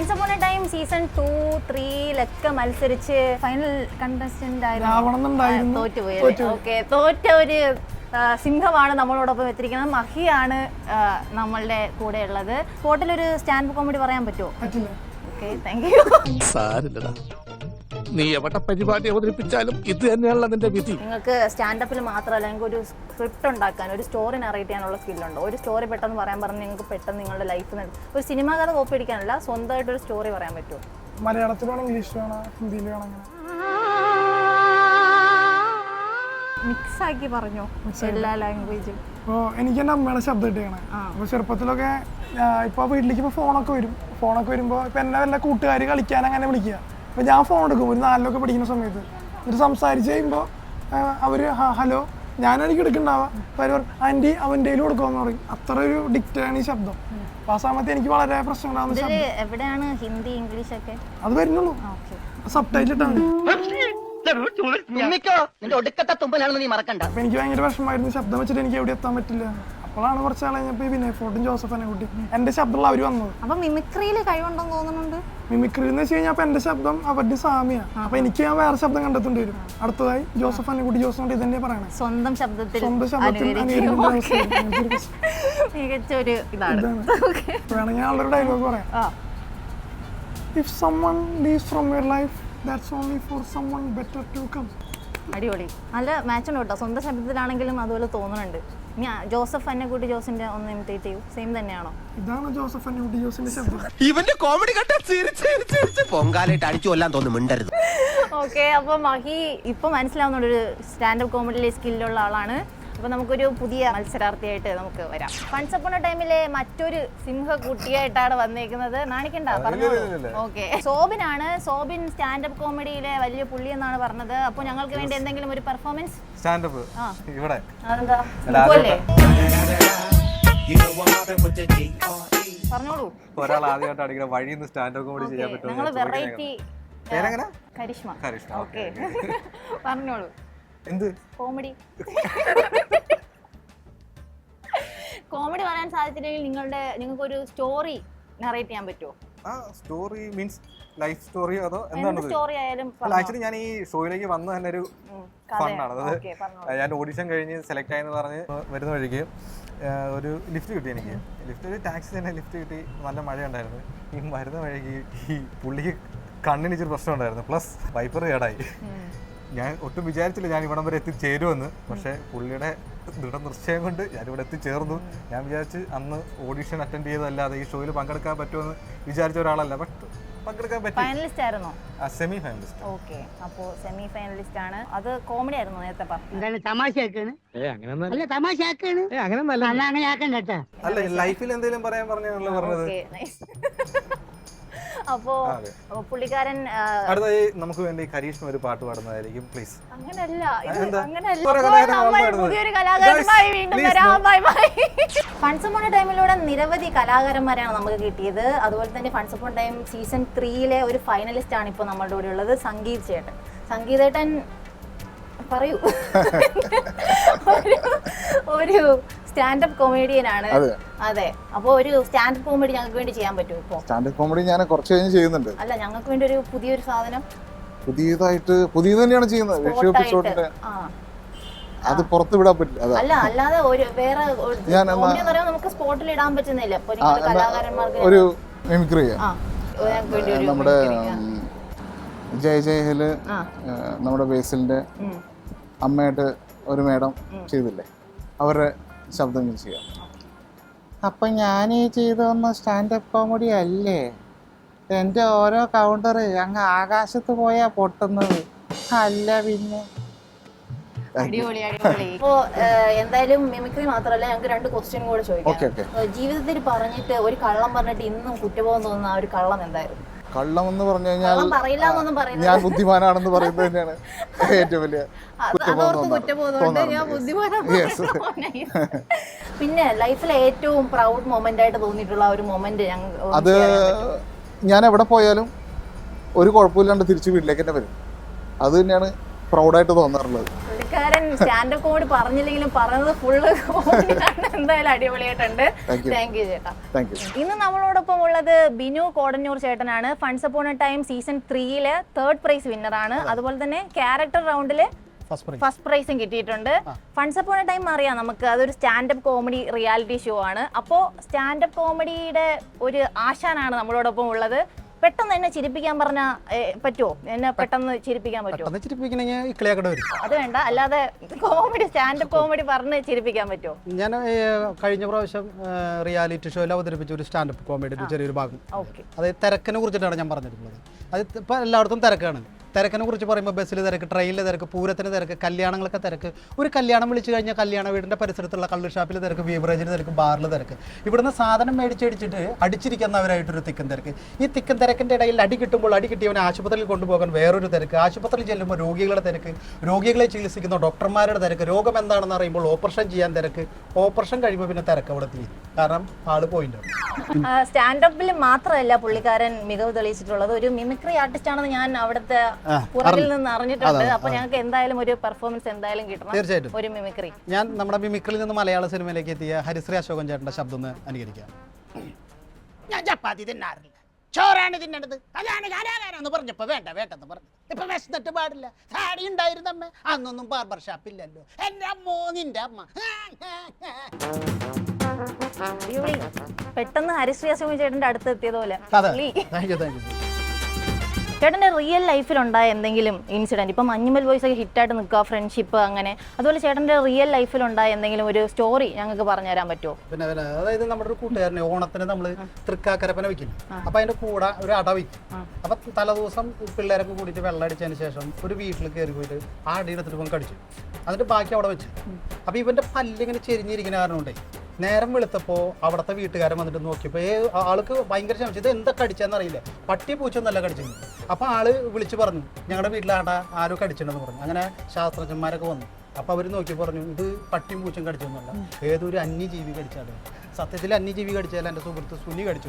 Once upon a time season two ത്രീയിലൊക്കെ മത്സരിച്ച് final contestant ആയിരുന്നു. തോറ്റുപോയി ഓക്കെ തോറ്റ. ഒരു സിംഹമാണ് നമ്മളോടൊപ്പം എത്തിയിരിക്കുന്നത്. മഹിയാണ് നമ്മളുടെ കൂടെ ഉള്ളത്. ഹോട്ടലൊരു സ്റ്റാൻഡ് കോമഡി പറയാൻ പറ്റുമോ? ഓക്കെ താങ്ക് യു സാരില്ലടാ. നീ എവിടെ പരിപാടി അവതരിപ്പിച്ചാലും ഇത് തന്നെയാണല്ലോ അതിന്റെ വിധി. നിങ്ങൾക്ക് സ്റ്റാൻഡപ്പിൽ മാത്രമല്ല നിങ്ങൾക്ക് ഒരു സ്ക്രിപ്റ്റ് ഉണ്ടാക്കാൻ ഒരു സ്റ്റോറി നറേറ്റ് ചെയ്യാനുള്ള സ്കില്ലുണ്ട് ഒരു സ്റ്റോറി പെട്ടെന്ന് പറയാൻ പറഞ്ഞ് നിങ്ങൾക്ക് പെട്ടെന്ന് നിങ്ങളുടെ ലൈഫിൽ ഒരു സിനിമാ കഥ കോപ്പി അടിക്കാനല്ല സ്വന്തമായിട്ട് ഒരു സ്റ്റോറി പറയാൻ പറ്റുമോ? മലയാളത്തിൽ ഇംഗ്ലീഷിലാണോ വേണം? അങ്ങനെ? മിക്സ് ആക്കി പറഞ്ഞു എല്ലാ ലാംഗ്വേജും ഓ എനിക്ക് എന്റെ അമ്മയുടെ ശബ്ദം ഇട്ടേക്കണേ അപ്പോൾ ചെറുപ്പത്തിലൊക്കെ ഇപ്പോൾ വീട്ടിലേക്ക് ഇപ്പോൾ ഫോണൊക്കെ വരും. ഫോണൊക്കെ വരുമ്പോൾ ഇപ്പോൾ എന്നെ വല്ല കൂട്ടുകാർ കളിക്കാൻ അങ്ങനെ വിളിക്കുക. അപ്പോൾ ഞാൻ ഫോൺ എടുക്കും. ഒരു നാലിലൊക്കെ പഠിക്കുന്ന സമയത്ത്. എന്നിട്ട് സംസാരിച്ച് കഴിയുമ്പോൾ അവർ ഹലോ ഞാനായിരിക്കും എടുക്കണ്ടാവുക അപ്പോൾ അവർ ആന്റി അവന്റെ കൊടുക്കുമെന്ന് പറയും. അത്ര ഒരു ഡിക്റ്റാണ് ഈ ശബ്ദം. അപ്പോൾ ആ സമയത്ത് എനിക്ക് വളരെ പ്രശ്നമുണ്ടാകുന്ന ശബ്ദം. എവിടെയാണ്? ഹിന്ദി ഇംഗ്ലീഷ് ഒക്കെ? അത് വരുന്നുള്ളൂ. സബ് ടൈറ്റിട്ടാണ് എനിക്ക് ഭയങ്കര വിഷമമായിരുന്നു ശബ്ദം വെച്ചിട്ട് എനിക്ക് എവിടെ എത്താൻ പറ്റില്ല. അപ്പോഴാണ് കുറച്ച് നാൾ കഴിഞ്ഞപ്പോൾ ഈ വിനയ് ഫോർട്ടും ജോസഫനെ കൂട്ടി. എന്റെ ശബ്ദമുള്ള അവർ വന്നത് അപ്പൊ മിമിക്രിയിൽ കഴിവുണ്ടെന്ന് തോന്നുന്നുണ്ട്? മിമിക്രി എന്ന് വെച്ച് കഴിഞ്ഞാൽ അപ്പൊ എന്റെ ശബ്ദം അവരുടെ സാമ്യ. അപ്പൊ എനിക്ക് ഞാൻ വേറെ ശബ്ദം കണ്ടെത്തേണ്ടി വരും. അടുത്തതായി ജോസഫ് അന്നക്കുട്ടി ജോസഫ് കൊണ്ട് ഇതന്നെ പറയണേ. സ്വന്തം ശബ്ദത്തിൽ സ്വന്തം ശബ്ദത്തിൽ. മികച്ച ഒരു ഇതാണ്. വേണമെങ്കിൽ ഞാനുള്ളൊരു ഡയലോഗ് പറയാം. If if leaves leaves from your life that's only for better better to come അടിപൊളി. നല്ല മാച്ച് ഉണ്ട് കേട്ടോ. സ്വന്തം ശബ്ദത്തിലാണെങ്കിലും അതുപോലെ തോന്നുന്നുണ്ട്. ഇനി ജോസഫ് എന്നെ കൂട്ടി ജോസിന്റെ ഒന്ന് ഇമിറ്റേറ്റ് ചെയ്യൂ. സെയിം തന്നെയാണോ? ഇതാണ് ജോസഫ് അന്നക്കുട്ടി ജോസിന്റെ ശബ്ദം. ഇവന്റെ കോമഡി കണ്ട ചിരിച്ച് പൊങ്കാലായിട്ട് അടിച്ചു കൊല്ലാൻ തോന്നുന്നു മിണ്ടരുത്. ഓക്കെ അപ്പൊ മഹി ഇപ്പൊ മനസ്സിലാവുന്ന ഒരു സ്റ്റാൻഡപ്പ് കോമഡിയിലെ സ്കില്ലുള്ള ആളാണ്. അപ്പൊ നമുക്കൊരു പുതിയ മത്സരാർത്ഥിയായിട്ട് നമുക്ക് വരാം. ഫൺസപ്പുണ ടൈമിലെ മറ്റൊരു സിംഹക്കുട്ടിയായിട്ടാണ് വന്നേക്കുന്നത്. നാണിക്കണ്ട പറഞ്ഞു? ഓക്കെ. സോബിനാണ് സോബിൻ സ്റ്റാൻഡപ്പ് കോമഡിയിലെ വലിയ പുള്ളി എന്നാണ് പറഞ്ഞത്. അപ്പോൾ ഞങ്ങൾക്ക് വേണ്ടി എന്തെങ്കിലും ഒരു പെർഫോമൻസ് സ്റ്റാൻഡപ്പ്. ഇവിടെ? പറഞ്ഞോളൂ. ഒരാൾ ആദ്യമായിട്ട് അടിക്കുന്ന വഴിയിൽ നിന്ന് സ്റ്റാൻഡപ്പ് കോമഡി ചെയ്യാൻ പറ്റും ഞങ്ങൾ വെറൈറ്റി? കരിഷ്മ. കരിഷ്മ, ഓക്കെ. പറഞ്ഞോളൂ. എന്ത്? കോമഡി. കോമഡി പറയാൻ സാധിച്ചില്ലെങ്കിൽ നിങ്ങളുടെ നിങ്ങൾക്ക് ഒരു സ്റ്റോറി നറേറ്റ് ചെയ്യാൻ പറ്റുമോ ആ സ്റ്റോറി മീൻസ് ലൈഫ് സ്റ്റോറി അതോ എന്താണ് സ്റ്റോറി ആയാലും ആക്ച്വലി ഞാൻ ഈ ഷോയിലേക്ക് വന്ന തന്നെ ഒരു ഫണ്ണാണ് അതായത് ഞാൻ ഓഡിഷൻ കഴിഞ്ഞ് സെലക്ട് ആയെന്ന് പറഞ്ഞ് വരുന്ന വഴിക്ക് ഒരു ലിഫ്റ്റ് കിട്ടി എനിക്ക്. ലിഫ്റ്റ് ഒരു ടാക്സി തന്നെ ലിഫ്റ്റ് കിട്ടി. നല്ല മഴ ഉണ്ടായിരുന്നു ഈ വരുന്ന വഴിക്ക് ഈ പുള്ളിക്ക് കണ്ണിന് ഇച്ചിരി പ്രശ്നം ഉണ്ടായിരുന്നു പ്ലസ് വൈപ്പർ കേടായി ഞാൻ ഒട്ടും വിചാരിച്ചില്ല ഞാൻ ഇവിടം വരെ എത്തിച്ചേരുമെന്ന്. പക്ഷേ പുള്ളിയുടെ ദൃഢനിശ്ചയം കൊണ്ട് ഞാനിവിടെ എത്തിച്ചേർന്നു. ഞാൻ വിചാരിച്ച് അന്ന് ഓഡിഷൻ അറ്റൻഡ് ചെയ്തതല്ലാതെ ഈ ഷോയിൽ പങ്കെടുക്കാൻ പറ്റുമെന്ന് വിചാരിച്ച ഒരാളല്ല. ബട്ട് പങ്കെടുക്കാൻ പറ്റി. ഫൈനലിസ്റ്റ് ആയിരുന്നോ? സെമി ഫൈനലിസ്റ്റ് ഓക്കെ അപ്പോൾ സെമി ഫൈനലിസ്റ്റ് ആണ്. അത് കോമഡി ആയിരുന്നു നേരത്തെ പറഞ്ഞു എന്താണ് തമാശയാക്കാണ്? അല്ല. അല്ല അങ്ങനെ ലൈഫിൽ എന്തെങ്കിലും പറയാൻ പറഞ്ഞാണല്ലോ പറഞ്ഞത്. അപ്പോ പുള്ളിക്കാരൻ അടുത്തായി നമുക്ക് വേണ്ടി കരീഷ്മ ഒരു പാട്ട് പാടുന്നതായിരിക്കും പ്ലീസ് അങ്ങനല്ല. പുതിയൊരു കലാകാരന്മായി വീണ്ടും വരാം. no. Bye bye once upon ടൈമിലൂടെ നിരവധി കലാകാരന്മാരാണ് നമുക്ക് കിട്ടിയത്. അതുപോലെ തന്നെ ഫൺസപ്പോൺ ടൈം സീസൺ ത്രീയിലെ ഒരു ഫൈനലിസ്റ്റ് ആണ് ഇപ്പോൾ നമ്മളുടെ കൂടെ ഉള്ളത് സംഗീത് ചേട്ടൻ. സംഗീതേട്ടൻ പറയൂ. ഒരു- ഒരു സ്റ്റാൻഡപ്പ് കോമഡിയൻ ആണ്. അതെ. അപ്പോൾ ഒരു സ്റ്റാൻഡപ്പ് കോമഡി ഞങ്ങൾക്ക് വേണ്ടി ചെയ്യാൻ പറ്റുമോ ഇപ്പോൾ സ്റ്റാൻഡപ്പ് കോമഡി ഞാൻ കുറച്ച് കഴിഞ്ഞ് ചെയ്യുന്നുണ്ട്. അല്ല ഞങ്ങൾക്ക് വേണ്ടി ഒരു പുതിയൊരു സാധനം. പുതിയതായിട്ട് പുതിയത് തന്നെയാണ് ചെയ്യുന്നത്. വിഷു എപ്പിസോഡിന്റെ അത് പുറത്ത് വിടാൻ പറ്റില്ല അല്ല അല്ലാതെ ഒരു വേറെ ഞാൻ നമുക്ക് സ്പോട്ടിൽ ഇടാൻ പറ്റുന്നില്ല. ഒരു മിമിക്രി നമ്മുടെ ജയ ഉം, ജയ് ജയ് ഹിൽ ആ. ഏഹ്, നമ്മുടെ ബേസിലിന്റെ. അമ്മയായിട്ട് ഒരു മേഡം ചെയ്തില്ലേ? അവരുടെ ശബ്ദം ഞാൻ ചെയ്യാം. അപ്പൊ ഞാൻ ഈ ചെയ്തൊന്ന് സ്റ്റാൻഡപ്പ് കോമഡി അല്ലേ? എന്റെ ഓരോ കൗണ്ടർ അങ്ങ് ആകാശത്ത് പോയാ പൊട്ടുന്നത്. അല്ല പിന്നെ. അടിപൊളി അടിപൊളി. ഇപ്പോ എന്തായാലും മിമിക്രി മാത്രമല്ല ഞങ്ങൾക്ക് രണ്ട് ക്വസ്റ്റ്യൻ കൂടെ ചോദിക്കാം. ജീവിതത്തിൽ പറഞ്ഞിട്ട് ഒരു കള്ളം പറഞ്ഞിട്ട് ഇന്നും കുറ്റബോധം തോന്നുന്ന ആ ഒരു കള്ളം എന്തായിരുന്നു? കള്ളം എന്ന് പറഞ്ഞു കഴിഞ്ഞാൽ ഞാൻ ബുദ്ധിമാനാണെന്ന് പറയുന്നത് തന്നെയാണ്. ഏറ്റവും വലിയ പിന്നെ ലൈഫിലെ ഏറ്റവും പ്രൗഡ് മൊമെന്റ് ആയിട്ട് തോന്നിയിട്ടുള്ള ഒരു മൊമെന്റ് അത് ഞാൻ എവിടെ പോയാലും ഒരു കുഴപ്പമില്ലാണ്ട് തിരിച്ച് വീട്ടിലേക്ക് തന്നെ വരും. അത് തന്നെയാണ് പ്രൗഡായിട്ട് തോന്നാറുള്ളത്. സ്റ്റാൻഡപ്പ് കോമഡി പറഞ്ഞില്ലെങ്കിലും പറഞ്ഞത് ഫുള്ള് കോമഡിയാണ്. എന്തായാലും അടിപൊളിയായിട്ടുണ്ട്. Thank you. താങ്ക് യു ചേട്ടാ. താങ്ക് യു ഇന്ന് നമ്മളോടൊപ്പം ഉള്ളത് ബിനു കോടന്നൂർ ചേട്ടനാണ്. Once upon a time season ത്രീയിൽ തേർഡ് പ്രൈസ് വിന്നറാണ് അതുപോലെ തന്നെ ക്യാരക്ടർ റൗണ്ടിൽ ഫസ്റ്റ് പ്രൈസും കിട്ടിയിട്ടുണ്ട്. ഫണ്ട്സ് അപ്പോൺ എ ടൈം അറിയാം നമുക്ക്. അതൊരു സ്റ്റാൻഡപ്പ് കോമഡി റിയാലിറ്റി ഷോ ആണ്. അപ്പോൾ സ്റ്റാൻഡപ്പ് കോമഡിയുടെ ഒരു ആശാനാണ് നമ്മളോടൊപ്പം ഉള്ളത്. പെട്ടെന്ന് എന്നെ ചിരിപ്പിക്കാൻ പറഞ്ഞ പറ്റുമോ എന്നെ പെട്ടെന്ന് ചിരിപ്പിക്കാൻ പറ്റുമോ പെട്ടെന്ന് ഇക്കളിയാക്കട വരും. അത് വേണ്ട അല്ലാതെ കോമഡി സ്റ്റാൻഡപ്പ് കോമഡി പറഞ്ഞ് ചിരിപ്പിക്കാൻ പറ്റുമോ ഞാൻ കഴിഞ്ഞ പ്രാവശ്യം റിയാലിറ്റി ഷോയിൽ അവതരിപ്പിച്ച ഒരു സ്റ്റാൻഡപ്പ് കോമഡിയുടെ ചെറിയൊരു ഭാഗം. ഓക്കെ. അത് തിരക്കിനെ കുറിച്ചിട്ടാണ് ഞാൻ പറഞ്ഞിട്ടുള്ളത്. അത് ഇപ്പൊ എല്ലായിടത്തും തിരക്കാണ്. തിരക്കിനെ കുറിച്ച് പറയുമ്പോൾ ബസ്സിൽ തിരക്ക് ട്രെയിനിലെ തിരക്ക് പൂരത്തിന് തിരക്ക് കല്യാണങ്ങളൊക്കെ തിരക്ക്. ഒരു കല്യാണം വിളിച്ചു കഴിഞ്ഞാൽ കല്യാണ വീടിന്റെ പരിസരത്തുള്ള കള്ള് ഷാപ്പിൽ തിരക്ക് ബീവറേജിന് തിരക്ക് ബാറിൽ തിരക്ക്. ഇവിടുന്ന് സാധനം മേടിച്ചടിച്ചിട്ട് അടിച്ചിരിക്കുന്നവരായിട്ടൊരു തിക്കൻ തിരക്ക്. ഈ തിക്കൻ തിരക്കിന്റെ ഇടയിൽ അടി കിട്ടുമ്പോൾ അടി കിട്ടിയവനെ ആശുപത്രിയിൽ കൊണ്ടുപോകാൻ വേറൊരു തിരക്ക്. ആശുപത്രിയിൽ ചെല്ലുമ്പോൾ രോഗികളുടെ തിരക്ക് രോഗികളെ ചികിത്സിക്കുന്ന ഡോക്ടർമാരുടെ തിരക്ക് രോഗം എന്താണെന്ന് അറിയുമ്പോൾ ഓപ്പറേഷൻ ചെയ്യാൻ തിരക്ക്. ഓപ്പറേഷൻ കഴിയുമ്പോൾ പിന്നെ തിരക്ക് അവിടെ കാരണം ആൾ പോയിട്ടുണ്ട് സ്റ്റാൻഡപ്പിൽ മാത്രമല്ല പുള്ളിക്കാരൻ മികവ് തെളിയിച്ചിട്ടുള്ളത്. ഒരു മിമിക്രി ആർട്ടിസ്റ്റ് ആണെന്ന് ഞാൻ അവിടുത്തെ പുറകിൽ നിന്ന് അറിഞ്ഞിട്ടുണ്ട്. അപ്പൊ ഞങ്ങൾക്ക് എന്തായാലും ഒരു പെർഫോമൻസ് എന്തായാലും കിട്ടണം. തീർച്ചയായിട്ടും. ഒരു മിമിക്രി. ഞാൻ നമ്മുടെ മിമിക്രിയിൽ നിന്ന് മലയാള സിനിമയിലേക്ക് എത്തിയ ഹരിശ്രീ അശോകൻ ചേട്ടന്റെ ശബ്ദം ഒന്ന് അനുകരിക്കാം. ഞാൻ ചപ്പാത്തി തിന്നാറില്ല. ചോറാണ് തിന്നണത്. അതാണ് കാലാകാരെന്ന് പറഞ്ഞപ്പോ വേണ്ട വേണ്ടെന്ന് പറഞ്ഞു ഇപ്പൊ വിശന്നിട്ട് പാടില്ല. താടി ഉണ്ടായിരുന്നമ്മ. അന്നൊന്നും ബാർബർ ഷാപ്പില്ലല്ലോ എന്റെ അമ്മോ നിന്റെ അമ്മ. പെട്ടെന്ന് ഹരിശ്രീ അശോകൻ ചേട്ടന്റെ അടുത്ത് എത്തിയതുപോലെ ചേട്ടന്റെ റിയൽ ലൈഫിൽ ഉണ്ടായ എന്തെങ്കിലും ഇൻസിഡന്റ് ഇപ്പം മഞ്ഞുമൽ വോയിസ് ഒക്കെ ഹിറ്റായിട്ട് നിൽക്കുക ഫ്രണ്ട്ഷിപ്പ് അങ്ങനെ. അതുപോലെ ചേട്ടന്റെ റിയൽ ലൈഫിൽ ഉണ്ടായ എന്തെങ്കിലും ഒരു സ്റ്റോറി ഞങ്ങൾക്ക് പറഞ്ഞു തരാൻ പറ്റുമോ പിന്നെ പിന്നെ അതായത് നമ്മുടെ ഒരു കൂട്ടുകാരനെ ഓണത്തിന് നമ്മൾ തൃക്കാക്കരപ്പന വെക്കും അപ്പൊ അതിന്റെ കൂടെ ഒരു അട വയ്ക്കും അപ്പൊ തലേദിവസം പിള്ളേരൊക്കെ കൂടിയിട്ട് വെള്ളം അടിച്ചതിന് ശേഷം ഒരു വീട്ടിൽ കയറി പോയിട്ട് ആ അടിയിലെടുത്തിട്ട് ഇവൻ കടിച്ചു. എന്നിട്ട് ബാക്കി അവിടെ വെച്ചു. അപ്പൊ ഇവന്റെ പല്ലിങ്ങനെ ചെരിഞ്ഞിരിക്കുന്ന കാരണം കൊണ്ടേ നേരം വെളുത്തപ്പോ അവിടുത്തെ വീട്ടുകാരൻ വന്നിട്ട് നോക്കിയപ്പോ ഏ ആൾക്ക് ഭയങ്കര ശ്രമിച്ചു ഇത് എന്താ കടിച്ചതെന്ന് അറിയില്ല പട്ടി പൂച്ചൊന്നല്ല കടിച്ചത്. അപ്പൊ ആൾ വിളിച്ചു പറഞ്ഞു ഞങ്ങളുടെ വീട്ടിലാണ്ട ആരോ കടിച്ചിട്ടുണ്ടെന്ന് പറഞ്ഞു. അങ്ങനെ ശാസ്ത്രജ്ഞന്മാരൊക്കെ വന്നു. അപ്പൊ അവർ നോക്കി പറഞ്ഞു ഇത് പട്ടിയും പൂച്ചും കടിച്ചൊന്നുമല്ല. ഏതൊരു അന്യജീവി കടിച്ചാണ് സത്യത്തിൽ അന്യജീവി കടിച്ചാൽ എന്റെ സുഹൃത്ത് സുനി കടിച്ചു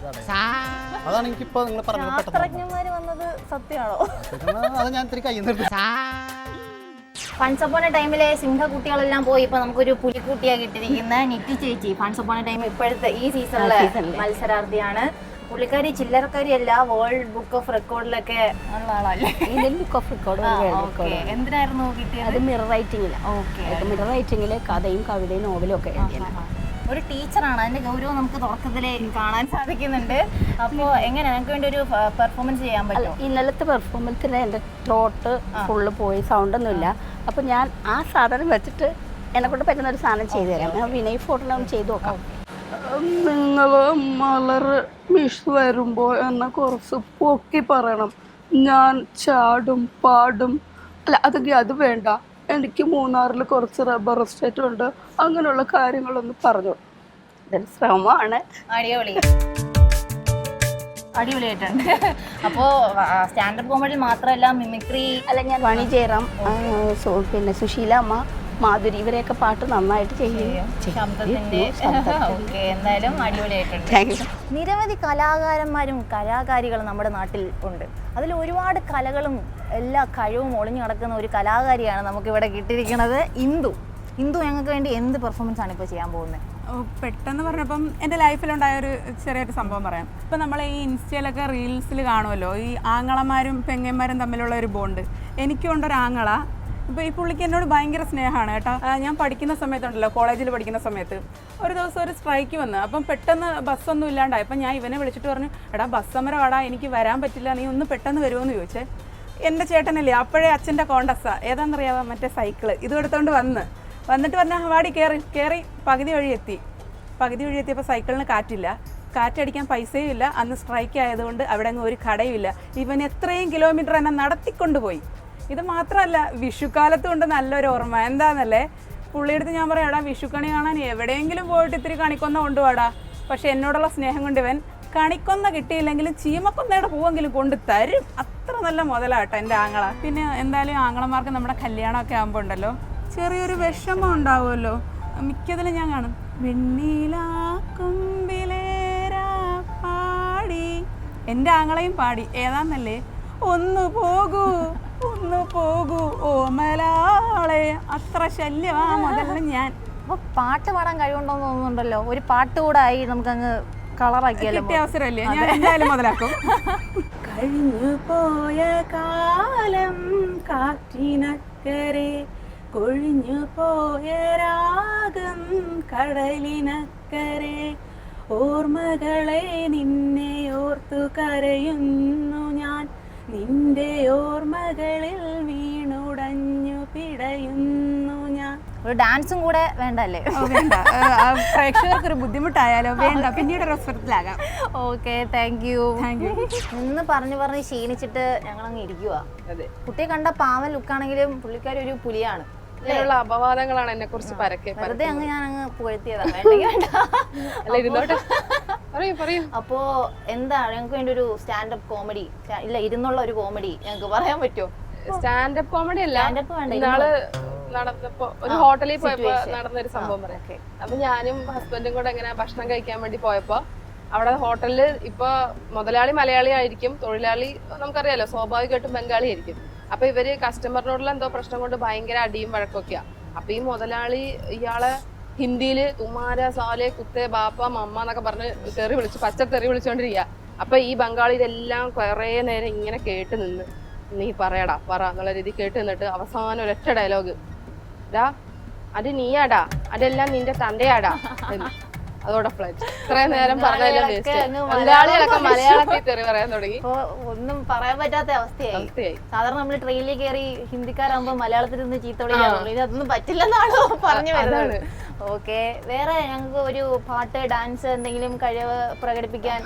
അതാണ് എനിക്കിപ്പോ നിങ്ങൾ ഓർമ്മ. അത് ഞാൻ ഇത്തിരി കൈ നിർത്തി ഫൺസ് അപ്പോണ ടൈമിലെ സിംഹക്കുട്ടികളെല്ലാം പോയി ഇപ്പൊ നമുക്കൊരു പുലിക്കുട്ടിയാ കിട്ടിയിരിക്കുന്ന നിറ്റി ചേച്ചി. ഫൺസ് അപ്പോണ ടൈം ഇപ്പോഴത്തെ ഈ സീസണിലെ മത്സരാർത്ഥിയാണ്. പുള്ളിക്കാരി ചില്ലറക്കാരി അല്ല വേൾഡ് ബുക്ക് ഓഫ് റെക്കോർഡിലൊക്കെ ബുക്ക് ഓഫ് റെക്കോർഡ്. എന്തിനായിരുന്നു കിട്ടിയത്? അത് മിറർ റൈറ്റിംഗിൽ മിറർ റൈറ്റിംഗിൽ കഥയും കവിതയും നോവലും ഒക്കെ എഴുതിയത്. ഒരു ടീച്ചറാണ്. അതിന്റെ ഗൗരവം നമുക്ക് തുടക്കത്തിലേ കാണാൻ സാധിക്കുന്നുണ്ട്. അപ്പോൾ എങ്ങനെ? നമുക്ക് വേണ്ടി ഒരു പെർഫോമൻസ് ചെയ്യാൻ പറ്റും ഇന്നലത്തെ പെർഫോമൻസിന് എന്റെ ത്രോട്ട് ഫുള്ള് പോയി സൗണ്ടൊന്നുമില്ല അപ്പം ഞാൻ ആ സാധനം വെച്ചിട്ട് എന്നെ കൊണ്ട് പറ്റുന്ന ഒരു സാധനം ചെയ്തു തരാം. ഞാൻ വിനയ് ഒന്ന് ചെയ്തു നോക്കാം. നിങ്ങൾ മലർ മിഷ് വരുമ്പോൾ എന്നെ കുറച്ച് പൊക്കി പറയണം. ഞാൻ ചാടും പാടും. അല്ല അത് അത് വേണ്ട. എനിക്ക് മൂന്നാറിൽ കുറച്ച് റബ്ബർ എസ്റ്റേറ്റ് ഉണ്ട്. അങ്ങനെയുള്ള കാര്യങ്ങളൊന്ന് പറഞ്ഞു. ഇതൊരു ശ്രമമാണ്. അടിപൊളി. അടിപൊളിയായിട്ടുണ്ട്. അപ്പോൾ സ്റ്റാൻഡപ്പ് കോമഡി മാത്രമല്ല മിമിക്രി അല്ല ഞാൻ വാണി ജയറാം പിന്നെ സുശീല അമ്മ മാധുരി ഇവരെയൊക്കെ പാട്ട് നന്നായിട്ട് ചെയ്യും. എന്തായാലും അടിപൊളിയായിട്ടുണ്ട്. നിരവധി കലാകാരന്മാരും കലാകാരികളും നമ്മുടെ നാട്ടിൽ ഉണ്ട്. അതിൽ ഒരുപാട് കലകളും എല്ലാ കഴിവും ഒളിഞ്ഞു കിടക്കുന്ന ഒരു കലാകാരിയാണ് നമുക്കിവിടെ കിട്ടിയിരിക്കുന്നത് ഇന്ദു. ഇന്ദു ഞങ്ങൾക്ക് വേണ്ടി എന്ത് പെർഫോമൻസ് ആണ് ഇപ്പോൾ ചെയ്യാൻ പോകുന്നത്? പെട്ടെന്ന് പറഞ്ഞപ്പം എന്റെ ലൈഫിലുണ്ടായ ഒരു ചെറിയൊരു സംഭവം പറയാം. ഇപ്പം നമ്മൾ ഈ ഇൻസ്റ്റയിലൊക്കെ റീൽസിൽ കാണുമല്ലോ ഈ ആങ്ങളമാരും പെങ്ങന്മാരും തമ്മിലുള്ള ഒരു ബോണ്ട് എനിക്കുണ്ടൊരു ആങ്ങള ഇപ്പോൾ ഈ പുള്ളിക്ക് എന്നോട് ഭയങ്കര സ്നേഹമാണ് കേട്ടോ. ഞാൻ പഠിക്കുന്ന സമയത്തുണ്ടല്ലോ കോളേജിൽ പഠിക്കുന്ന സമയത്ത്. ഒരു ദിവസം ഒരു സ്ട്രൈക്ക് വന്ന് അപ്പം പെട്ടെന്ന് ബസ്സൊന്നും ഇല്ലാണ്ടായി. അപ്പം ഞാൻ ഇവനെ വിളിച്ചിട്ട് പറഞ്ഞു എടാ ബസ് സമരം ആടാ എനിക്ക് വരാൻ പറ്റില്ല നീ ഒന്ന് പെട്ടെന്ന് വരുമോ എന്ന് ചോദിച്ചേ. എന്റെ ചേട്ടനല്ലേ അപ്പോഴേ അച്ഛന്റെ കോണ്ടസ്സാ ഏതാണെന്നറിയാവോ മറ്റേ സൈക്കിൾ ഇതും എടുത്തോണ്ട് വന്ന്. വന്നിട്ട് പറഞ്ഞാൽ വാടി കയറി കയറി പകുതി വഴി എത്തി. പകുതി വഴി എത്തിയപ്പോൾ സൈക്കിളിന് കാറ്റില്ല. കാറ്റടിക്കാൻ പൈസയും ഇല്ല അന്ന് സ്ട്രൈക്ക് ആയതുകൊണ്ട് അവിടെ അങ്ങ് ഒരു കടയും ഇല്ല. ഇവൻ എത്രയും കിലോമീറ്റർ എന്നെ നടത്തിക്കൊണ്ടുപോയി. ഇത് മാത്രമല്ല വിഷുക്കാലത്ത് കൊണ്ട് നല്ലൊരു ഓർമ്മ. എന്താണെന്നല്ലേ പുള്ളിയെടുത്ത് ഞാൻ പറയാം എടാ വിഷുക്കണി കാണാൻ എവിടെയെങ്കിലും പോയിട്ട് ഇത്തിരി കണിക്കൊന്ന കൊണ്ടുപോടാ പക്ഷെ എന്നോടുള്ള സ്നേഹം കൊണ്ട് ഇവൻ കണിക്കൊന്ന കിട്ടിയില്ലെങ്കിലും ചീമക്കൊന്നയുടെ പൂവെങ്കിലും കൊണ്ട് തരും. അത്ര നല്ല മുതലാട്ടോ എന്റെ ആങ്ങള. പിന്നെ എന്തായാലും ആങ്ങളമാർക്ക് നമ്മുടെ കല്യാണമൊക്കെ ആകുമ്പോൾ ഉണ്ടല്ലോ ചെറിയൊരു വിഷമം ഉണ്ടാവുമല്ലോ. മിക്കതിലും ഞാൻ കാണും വെണ്ണീലാക്കുമ്പിലേരാ പാടി. എന്റെ ആങ്ങളെയും പാടി. ഏതാന്നല്ലേ? ഒന്ന് പോകൂ പോകൂ ഓ മലാളെ. അത്ര ശല്യമാ മുതല ഞാൻ. അപ്പൊ പാട്ട് പാടാൻ കഴിവുണ്ടോന്ന് തോന്നുന്നുണ്ടല്ലോ. ഒരു പാട്ട് കൂടെ ആയി നമുക്കങ്ങ് കളറാക്കിയാലോ കിട്ടിയ അവസരമല്ലേ? ഞാൻ എന്തായാലും മുതലാക്കും. കഴിഞ്ഞു പോയ കാലം കാറ്റിനക്കരെ. കൊഴിഞ്ഞു പോയ രാഗം കടലിനക്കരെ. ഓർമ്മകളെ നിന്നെ ഓർത്തു കരയുന്നു ഞാൻ. നിന്റെ ഓർമ്മകളിൽ വീണുടഞ്ഞു പിടയുന്നു ഞാൻ. ഒരു ഡാൻസും കൂടെ വേണ്ടല്ലേ? ഓ, വേണ്ട. പ്രേക്ഷകർക്ക് ഒരു ബുദ്ധിമുട്ടായാലോ? വേണ്ട പിന്നീട് റെസ്പെക്റ്റിലാകാം. Okay thank you thank you ഇന്ന് പറഞ്ഞു പറഞ്ഞ് ക്ഷീണിച്ചിട്ട് ഞങ്ങൾ അങ്ങ് ഇരിക്കുക കുട്ടിയെ കണ്ട പാവൻ ലുക്കാണെങ്കിലും പുള്ളിക്കാരി ഒരു പുലിയാണ്. ഇങ്ങനെയുള്ള അപവാദങ്ങളാണ് എന്നെ കുറിച്ച് പരക്കെ വെറുതെ അങ്ങ് ഞാൻ അങ്ങ് പുകഴ്ത്തിയതാണ് വേണ്ടെങ്കിൽ വേണ്ട അപ്പോ എന്താ ഞങ്ങൾക്ക് വേണ്ടി ഒരു സ്റ്റാൻഡപ്പ് കോമഡി? ഇല്ല ഇരുന്നുള്ള ഒരു കോമഡി ഞങ്ങൾക്ക് പറയാൻ പറ്റുമോ സ്റ്റാൻഡപ്പ് കോമഡി അല്ല. ഇന്നാൾ നടന്നപ്പോ ഒരു ഹോട്ടലിൽ പോയപ്പോ നടന്ന നടന്നൊരു സംഭവം പറയാം. അപ്പൊ ഞാനും ഹസ്ബൻഡും കൂടെ ഇങ്ങനെ ഭക്ഷണം കഴിക്കാൻ വേണ്ടി പോയപ്പോ അവിടെ ഹോട്ടലിൽ ഇപ്പൊ മുതലാളി മലയാളി ആയിരിക്കും തൊഴിലാളി നമുക്കറിയാലോ സ്വാഭാവികമായിട്ടും ബംഗാളി ആയിരിക്കും. അപ്പൊ ഇവർ കസ്റ്റമറിനോടുള്ള എന്തോ പ്രശ്നം കൊണ്ട് ഭയങ്കര അടിയും വഴക്കൊക്കെയാ. അപ്പൊ ഈ മുതലാളി ഇയാളെ ഹിന്ദിയിൽ തുമാര സാലെ കുത്തേ ബാപ്പ മമ്മ എന്നൊക്കെ പറഞ്ഞ് തെറി വിളിച്ച് പച്ച തെറി വിളിച്ചോണ്ടിരിക്കുക അപ്പൊ ഈ ബംഗാളി ഇതെല്ലാം കുറേ നേരം ഇങ്ങനെ കേട്ട് നിന്ന് നീ പറയടാ പറ എന്നുള്ള രീതി കേട്ട് നിന്നിട്ട് അവസാനം ഒരൊറ്റ ഡയലോഗ് ഡാ അത് നീയാടാ അതെല്ലാം നിന്റെ തന്റെയാടാ. അതോടെ ഫ്ലൈറ്റ് ഇത്രയും നേരം മലയാളത്തിൽ തെറി പറയാൻ തുടങ്ങി. ഒന്നും പറയാൻ പറ്റാത്ത അവസ്ഥയായി. സാധാരണ നമ്മൾ ട്രെയിനിൽ കയറി ഹിന്ദിക്കാരാകുമ്പോ മലയാളത്തിൽ നിന്ന് ചീത്ത ഇത് അതൊന്നും പറ്റില്ലെന്നാണോ പറഞ്ഞു വരുന്നത്? ഓക്കെ. വേറെ ഞങ്ങൾക്ക് ഒരു പാട്ട് ഡാൻസ് എന്തെങ്കിലും കഴിവ് പ്രകടിപ്പിക്കാൻ?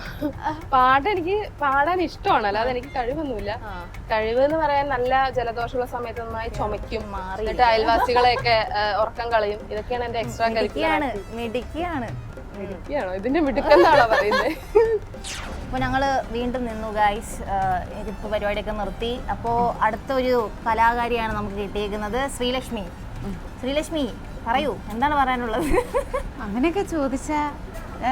പാട്ട് എനിക്ക് പാടാൻ ഇഷ്ടമാണ്. അല്ലാതെ എനിക്ക് കഴിവൊന്നുമില്ല. കഴിവ് എന്ന് പറയാൻ നല്ല ജലദോഷമുള്ള സമയത്ത് നന്നായി ചുമയ്ക്കും. മാറി എന്നിട്ട് അയൽവാസികളെയൊക്കെ ഉറക്കം കളയും. ഇതൊക്കെയാണ് എന്റെ എക്സ്ട്രാ കരിക്കുലർ മിടുക്കിയാണ്. മിടുക്കിയാണോ ഇതിന്റെ മിടുക്കെന്നാണോ പറയുന്നത് അപ്പോൾ ഞങ്ങൾ വീണ്ടും നിന്നു ഗൈസ് ഇരിപ്പ് പരിപാടിയൊക്കെ നിർത്തി. അപ്പോൾ അടുത്തൊരു കലാകാരിയാണ് നമുക്ക് കിട്ടിയിരിക്കുന്നത് ശ്രീലക്ഷ്മി. ശ്രീലക്ഷ്മി പറയൂ എന്താണ് പറയാനുള്ളത്? അങ്ങനെയൊക്കെ ചോദിച്ചാ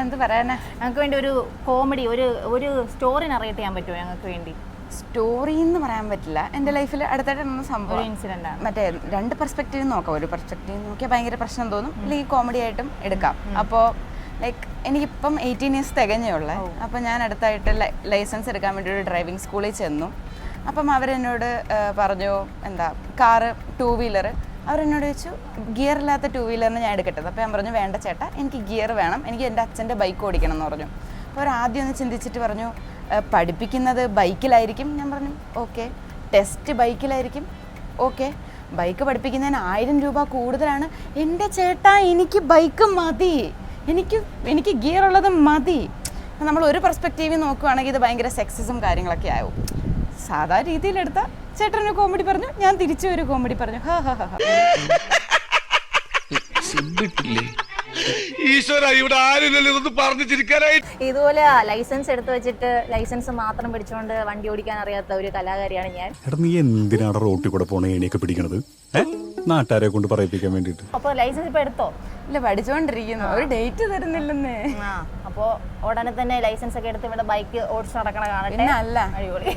എന്ത് പറയാനാ? ഞങ്ങൾക്ക് വേണ്ടി ഒരു കോമഡി ഒരു ഒരു സ്റ്റോറി നറേറ്റ് ചെയ്യാൻ പറ്റുമോ ഞങ്ങൾക്ക് വേണ്ടി? സ്റ്റോറി എന്ന് പറയാൻ പറ്റില്ല. എന്റെ ലൈഫിൽ അടുത്തായിട്ട് നടന്ന സംഭവം. ഇൻസിഡന്റ് ആണ്. മറ്റേ രണ്ട് പെർസ്പെക്റ്റീവ് നോക്കാം. ഒരു പെർസ്പെക്റ്റീവ് നോക്കിയാൽ ഭയങ്കര പ്രശ്നം തോന്നും. അല്ലെങ്കിൽ കോമഡി ആയിട്ടും എടുക്കാം. അപ്പോൾ ലൈക്ക് എനിക്കിപ്പം എയ്റ്റീൻ ഇയേഴ്സ് തികഞ്ഞുള്ളേ. അപ്പം അപ്പോൾ ഞാൻ അടുത്തായിട്ട് ലൈസൻസ് എടുക്കാൻ വേണ്ടി ഒരു ഡ്രൈവിംഗ് സ്കൂളിൽ ചെന്നു. അപ്പം അവരെന്നോട് പറഞ്ഞു എന്താ കാറ് ടൂ വീലർ അവരെന്നോട് ചോദിച്ചു ഗിയർ ഇല്ലാത്ത ടൂ വീലറിന് ഞാൻ എടുക്കട്ടത്. അപ്പോൾ ഞാൻ പറഞ്ഞു വേണ്ട ചേട്ടാ എനിക്ക് ഗിയർ വേണം. എനിക്ക് എന്റെ അച്ഛന്റെ ബൈക്ക് ഓടിക്കണം എന്ന് പറഞ്ഞു. അപ്പോൾ അവർ ആദ്യം ഒന്ന് ചിന്തിച്ചിട്ട് പറഞ്ഞു "ആ, പഠിപ്പിക്കുന്നത് ബൈക്കിലായിരിക്കും ഞാൻ പറഞ്ഞു ഓക്കെ ടെസ്റ്റ് ബൈക്കിലായിരിക്കും ഓക്കെ ബൈക്ക് പഠിപ്പിക്കുന്നതിന് ആയിരം രൂപ കൂടുതലാണ്. എന്റെ ചേട്ടാ എനിക്ക് ബൈക്ക് മതി. എനിക്ക് എനിക്ക് ഗിയർ ഉള്ളത് മതി. നമ്മൾ ഒരു പെർസ്പെക്റ്റീവിൽ നോക്കുകയാണെങ്കിൽ ഇത് ഭയങ്കര സെക്സസും കാര്യങ്ങളൊക്കെ ആവും. സാധാ രീതിയിലെടുത്ത ഒരു കോമഡി പറഞ്ഞു ഞാൻ തിരിച്ചു ഒരു കോമഡി പറഞ്ഞു. ഹാ ഹാ ഹാ ഹാ. ഈശ്വര ഇവിടെ ആരില്ലല്ലോ ഇതൊന്ന് പറഞ്ഞു ചിരിക്കാനായി. ഇതുപോലെ ലൈസൻസ് എടുത്തു വെച്ചിട്ട് ലൈസൻസ് മാത്രം പിടിച്ചുകൊണ്ട് വണ്ടി ഓടിക്കാൻ അറിയാത്ത ഒരു കലാകാരിയാണ് ഞാൻ. എടാ നീ എന്തിനാണ് റോട്ടിൽ കൂടെ പോണേ എണീക്ക് പിടിക്കണത്? ഏ? നാട്ടുകാരെ കൊണ്ട് പറയിപ്പിക്കാൻ വേണ്ടിയിട്ട്. അപ്പൊ ലൈസൻസ് ഇപ്പൊ എടുത്തോ? ഇല്ല പഠിച്ചുകൊണ്ടിരിക്കുന്നു ഒരു ഡേറ്റ് തരുന്നില്ലെന്നേ. ആ അപ്പോൾ ഉടനെ തന്നെ ലൈസൻസ് ഒക്കെ എടുത്ത് ഇവിടെ ബൈക്ക് ഓടിച്ചു നടക്കണ കാണട്ടെ. അല്ല അടിപൊളി.